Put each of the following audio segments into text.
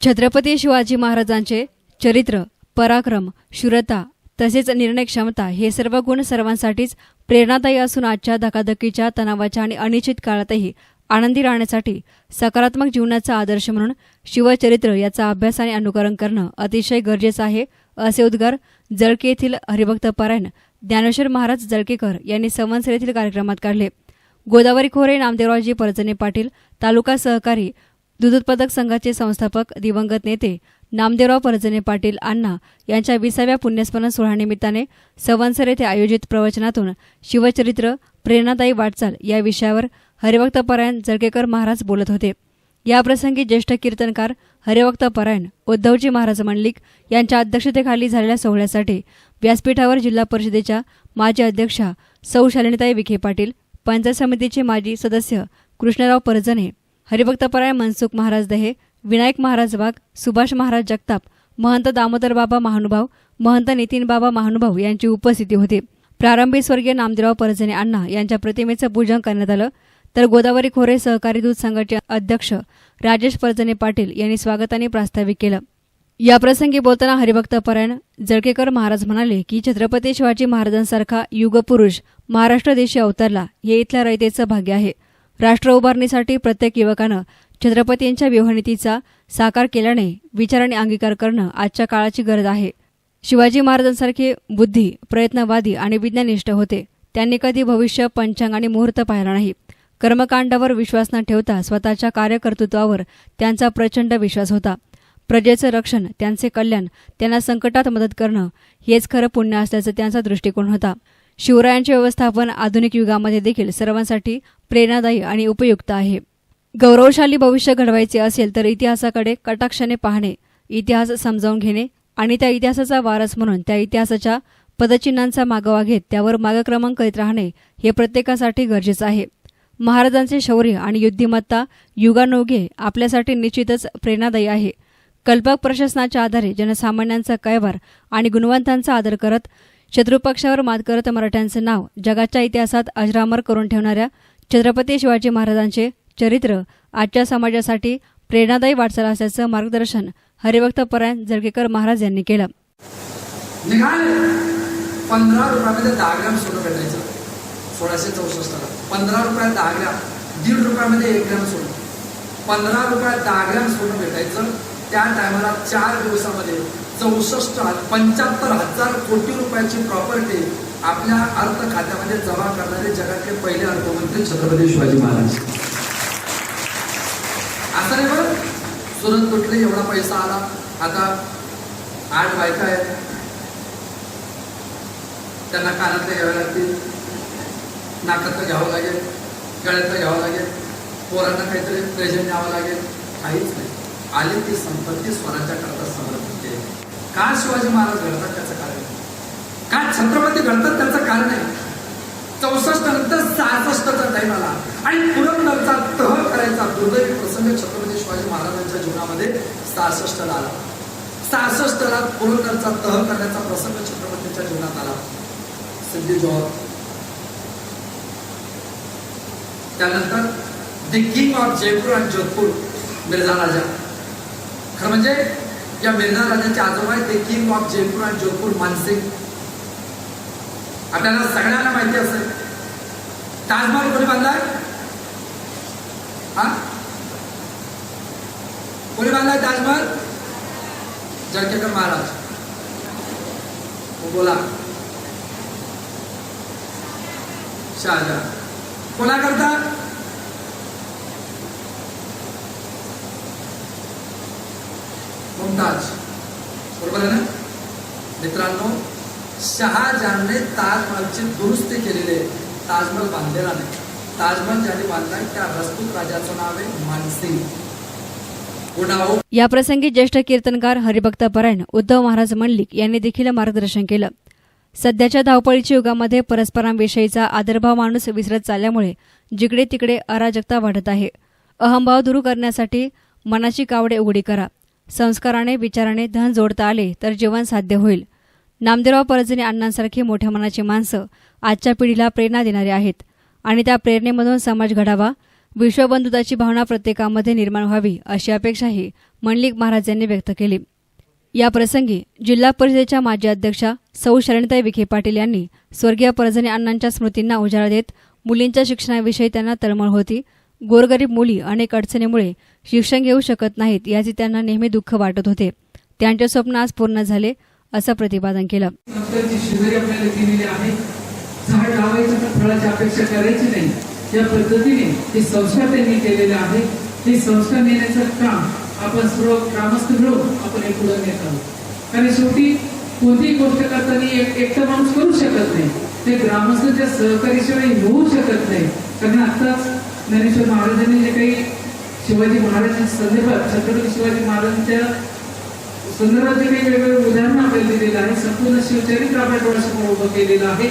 छत्रपती शिवाजी महाराजांचे चरित्र पराक्रम शूरता तसेच निर्णय क्षमता हे सर्व गुण सर्वांसाठीच प्रेरणादायी असून आजच्या धकाधकीच्या तणावाच्या आणि अनिश्चित काळातही आनंदी राहण्यासाठी सकारात्मक जीवनाचा आदर्श म्हणून शिवचरित्र याचा अभ्यास आणि अनुकरण करणं अतिशय गरजेचं आहे असे उद्गार जळके येथील हरिभक्त परायण ज्ञानेश्वर महाराज जळकेकर यांनी संवत्सर येथील कार्यक्रमात काढले. गोदावरी खोरे नामदेवरावजी परजने पाटील तालुका सहकारी दूध उत्पादक संघाचे संस्थापक दिवंगत नेते नामदेवराव परजने पाटील अण्णा यांच्या विसाव्या पुण्यस्मरण सोहळ्यानिमित्ताने संवत्सर येथे आयोजित प्रवचनातून शिवचरित्र प्रेरणादायी वाटचाल या विषयावर हरिभक्त परायण जळकेकर महाराज बोलत होते. याप्रसंगी ज्येष्ठ कीर्तनकार हरिभक्त परायण उद्धवजी महाराज मंडलिक यांच्या अध्यक्षतेखाली झालेल्या सोहळ्यासाठी व्यासपीठावर जिल्हा परिषदेच्या माजी अध्यक्षा सौ शालिनीताई विखे पाटील पंचायत समितीचे माजी सदस्य कृष्णराव परजने हरिभक्तपराय मनसुख महाराज दहे विनायक महाराज वाघ सुभाष महाराज जगताप महंत दामोदर बाबा महानुभाव महंत नितीन बाबा महानुभाव यांची उपस्थिती होती. प्रारंभी स्वर्गीय नामदेवराव परजणे अण्णा यांच्या प्रतिमेचं पूजन करण्यात आलं. तर गोदावरी खोरे सहकारी दूध संघाचे अध्यक्ष राजेश परजणे पाटील यांनी स्वागताने प्रास्ताविक केलं. याप्रसंगी बोलताना हरिभक्त परायण जळकेकर महाराज म्हणाले की छत्रपती शिवाजी महाराजांसारखा युगपुरुष महाराष्ट्र देशी अवतरला हे इथल्या रयतेचं भाग्य आहे. राष्ट्र उभारणीसाठी प्रत्येक युवकानं छत्रपतींच्या व्यवहारनीतीचा साकार केल्याने विचार आणि अंगीकार करणं आजच्या काळाची गरज आहे. शिवाजी महाराजांसारखे बुद्धी प्रयत्नवादी आणि विज्ञानिष्ठ होते. त्यांनी कधी भविष्य पंचांग आणि मुहूर्त पाहिला नाही. कर्मकांडावर विश्वास न ठेवता स्वतःच्या कार्यकर्तृत्वावर त्यांचा प्रचंड विश्वास होता. प्रजेचं रक्षण त्यांचे कल्याण त्यांना संकटात मदत करणं हेच खरं पुण्य असल्याचं त्यांचा दृष्टिकोन होता. शिवरायांचे व्यवस्थापन आधुनिक युगामध्ये देखील सर्वांसाठी प्रेरणादायी आणि उपयुक्त आहे. गौरवशाली भविष्य घडवायचे असेल तर इतिहासाकडे कटाक्षाने पाहणे इतिहास समजावून घेणे आणि त्या इतिहासाचा वारस म्हणून त्या इतिहासाच्या पदचिन्हांचा मागोवा घेत त्यावर मागक्रमण करीत राहणे हे प्रत्येकासाठी गरजेचं आहे. महाराजांचे शौर्य आणि युद्धिमत्ता युगानोगे आपल्यासाठी निश्चितच प्रेरणादायी आहे. कल्पक प्रशासनाच्या आधारे जनसामान्यांचा कैवार आणि गुणवंतांचा आदर करत शत्रुपक्षावर मात करत मराठ्यांचं नाव जगाच्या इतिहासात अजरामर करून ठेवणाऱ्या छत्रपती शिवाजी महाराजांचे चरित्र आजच्या समाजासाठी प्रेरणादायी वाटचाल असल्याचं मार्गदर्शन हरिभक्त परायण जळकेकर महाराज यांनी केलं. पंधरा रुपयामध्ये दहा ग्रॅम सोनं भेटायचं. सोळाशे चौसष्टला पंधरा रुपयात दहा ग्रॅम. दीड रुपयामध्ये एक ग्रॅम सोनं. पंधरा रुपयात दहा ग्रॅम सोनं भेटायचं. त्या टायमाला चार दिवसामध्ये चौसष्ट पंच्याहत्तर हजार कोटी रुपयाची प्रॉपर्टी आपल्या अर्थ खात्यामध्ये जमा करणारे जगातले पहिले अर्थमंत्री छत्रपती शिवाजी महाराज. असं नाही बरं? सुरत कुठले एवढा पैसा आला? आता आठ बायका आहेत. त्यांना कानातले घ्यावे लागतील. नाकातलं घ्यावं लागेल. गळ्यातलं घ्यावं लागेल. पोरांना काहीतरी प्रेझेंट द्यावं लागेल. काहीच नाही. आली ती संपत्ती स्वराज्या करता समर्पित केली का शिवाजी महाराज घडतात त्याचं कारण? का छत्रपती घडतात त्याचं कारण आहे? चौसष्ट नंतर सहासष्टचा टाईम आला. आणि पुरंदरचा तह करायचा दुर्दैवी प्रसंग छत्रपती शिवाजी महाराजांच्या जीवनामध्ये सहासष्टला आला. सहासष्टला पुरंदरचा तह करण्याचा प्रसंग छत्रपतीच्या जीवनात आला. सिद्धी जोहर. त्यानंतर द किंग ऑफ जयपूर आणि जोधपूर मिर्झा राजा. खरं म्हणजे या मिर्झा राजाचे आजोबा आहेत ते किंग ऑफ जयपूर आणि जोधपूर मानसिंग आपल्याला सगळ्यांना माहिती असेल. ताजमहल कोणी बांधलाय? हा? कोणी बांधलाय ताजमहल? जळकेकर महाराज. हो, बोला. शहाजहान कोणा करता मुमताज. बरोबर आहे ना? मित्रांनो शहाजहानने ताजमहलची दुरुस्ती केलेली आहे ताजमहल बांधलेला नाही. ताजमहल ज्याने बांधलाय त्या राजपूत राजाचं नाव आहे मानसिंग. या प्रसंगी ज्येष्ठ कीर्तनकार हरिभक्त परायण उद्धव महाराज मंडलिक यांनी देखील मार्गदर्शन केलं. सध्याच्या धावपळीच्या युगामध्ये परस्परांविषयीचा आदरभाव माणूस विसरत चालल्यामुळे जिकडे तिकडे अराजकता वाढत आहे. अहंभाव दूर करण्यासाठी मनाची कावडे उघडी करा. संस्काराने विचाराने धन जोडता आले तर जीवन साध्य होईल. नामदेवराव परजने अण्णांसारखी मोठ्या मनाची माणसं आजच्या पिढीला प्रेरणा देणारी आहेत आणि त्या प्रेरणेमधून समाज घडावा विश्वबंधुताची भावना प्रत्येकामध्ये निर्माण व्हावी अशी अपेक्षाही मंडलिक महाराज यांनी व्यक्त केली. या प्रसंगी जिल्हा परिषदेच्या माजी अध्यक्षा सौ. शरणताई विखे पाटील यांनी स्वर्गीय परजनी अण्णांच्या स्मृतींना उजाळा देत मुलींच्या शिक्षणाविषयी त्यांना तळमळ होती. गोरगरीब मुली अनेक अडचणीमुळे शिक्षण घेऊ शकत नाहीत याचे त्यांना नेहमी दुःख वाटत होते. त्यांचे स्वप्न आज पूर्ण झाले असं प्रतिपादन केलं. झाड लावायचं पण फळाची अपेक्षा करायची नाही. या पद्धतीने हे संस्कार त्यांनी केलेले आहे हे संस्कार नेण्याचं काम आपण सर्व ग्रामस्थ मिळून आपण हे पुढे नेत आहोत. कारण शेवटी कोणतीही गोष्ट करताना एक एकटा माणूस करू शकत नाही. ते ग्रामस्थांच्या सहकार्याशिवाय होऊ शकत नाही. कारण आत्ताच ज्ञानेश्वर महाराजांनी जे काही शिवाजी महाराजांच्या संदर्भात छत्रपती शिवाजी महाराजांच्या संदर्भात जे काही वेगवेगळे उदाहरणं आपल्याला दिलेलं आहे संपूर्ण शिवचरित्र आपल्या डोळ्यासमोर उभं केलेलं आहे.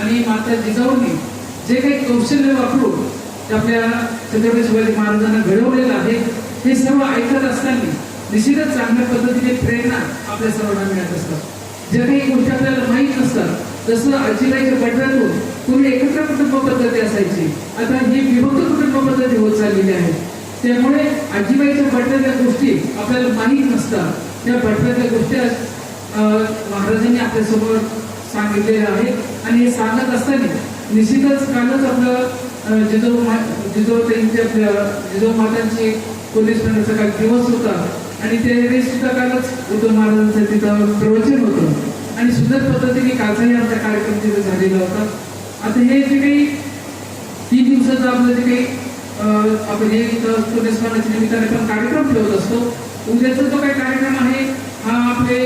आणि माता जिजाऊंनी जे काही कौशल्य वापरून ते आपल्या छत्रपती शिवाजी महाराजांना घडवलेलं आहे हे सर्व ऐकत असताना निश्चितच चांगल्या पद्धतीने प्रेरणा आपल्या सर्वांना मिळत असतात. ज्या काही गोष्टी आपल्याला माहीत नसतात जसं आजीबाईच्या बटव्यातून पूर्वी एकत्र कुटुंब पद्धती असायची. आता ही विभक्त कुटुंब पद्धती होत चाललेली आहे त्यामुळे आजीबाईच्या बटव्यातल्या गोष्टी आपल्याला माहीत नसतात. त्या बटव्यातल्या गोष्टी महाराजांनी आपल्यासमोर सांगितलेल्या आहेत. आणि हे सांगत असताना निश्चितच कालच आपलं जिजो जिजाऊ मा त्यांच्या आपल्या मातांची पोलीस स्टेशनचा काही दिवस होता. आणि त्यावेळी सुद्धा कालच उद्धव महाराजांचं तिथं प्रवचन होतं. आणि सुंदर पद्धतीने कालचाही आमचा कार्यक्रम तिथे झालेला होता. आता हे जे काही तीन दिवसाचं आपलं जे काही अं, आपण हे इथं निमित्ताने पण कार्यक्रम ठेवत असतो. उद्याचा जो काही कार्यक्रम आहे हा आपले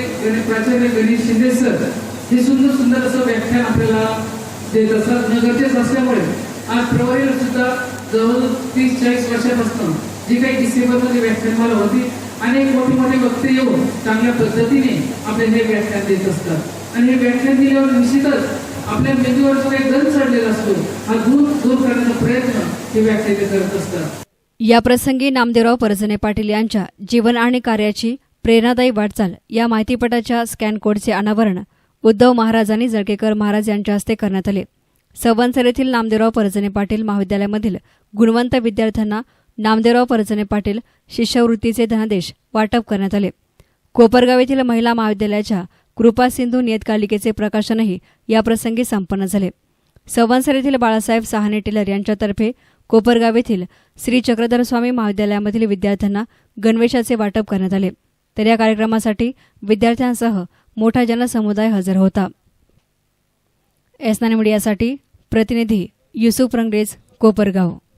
प्राचार्य गणेश शिंदे सर हे सुंदर सुंदर असं व्याख्यान आपल्याला देत असतात. नगरचेच गरजेचं असल्यामुळे आज प्रवाहीवर सुद्धा जवळ तीस चाळीस वर्षापासून जी काही डिसेंबरमध्ये व्याख्यानमाला होती अनेक मोठे मोठे वक्ते येऊन चांगल्या पद्धतीने आपले हे व्याख्यान देत असतात. आणि हे व्याख्यान दिल्यावर निश्चितच आपल्या मेंदूवर जो एक गंज चढलेला असतो. हा दूर दूर करण्याचा प्रयत्न हे व्याख्याते करत असतात. या प्रसंगी नामदेवराव परजने पाटील यांच्या जीवन आणि कार्याची प्रेरणादायी वाटचाल या माहितीपटाच्या स्कॅन कोडचे अनावरण उद्धव महाराजांनी जळकेकर महाराज यांच्या हस्ते करण्यात आले. संवत्सर येथील नामदेवराव परजने पाटील महाविद्यालयामधील गुणवंत विद्यार्थ्यांना नामदेवराव परजने पाटील शिष्यवृत्तीचे धनादेश वाटप करण्यात आले. कोपरगाव येथील महिला महाविद्यालयाच्या कृपा सिंधू नियतकालिकेचे प्रकाशनही याप्रसंगी संपन्न झाले. संवत्सर येथील बाळासाहेब सहाने टेलर यांच्यातर्फे कोपरगाव येथील श्री चक्रधर स्वामी महाविद्यालयामधील विद्यार्थ्यांना गणवेशाचे वाटप करण्यात आले. तर या कार्यक्रमासाठी विद्यार्थ्यांसह मोठा जनसमुदाय हजर होता. एसनान मीडियासाठी प्रतिनिधी युसुफ रंगरेज कोपरगाव.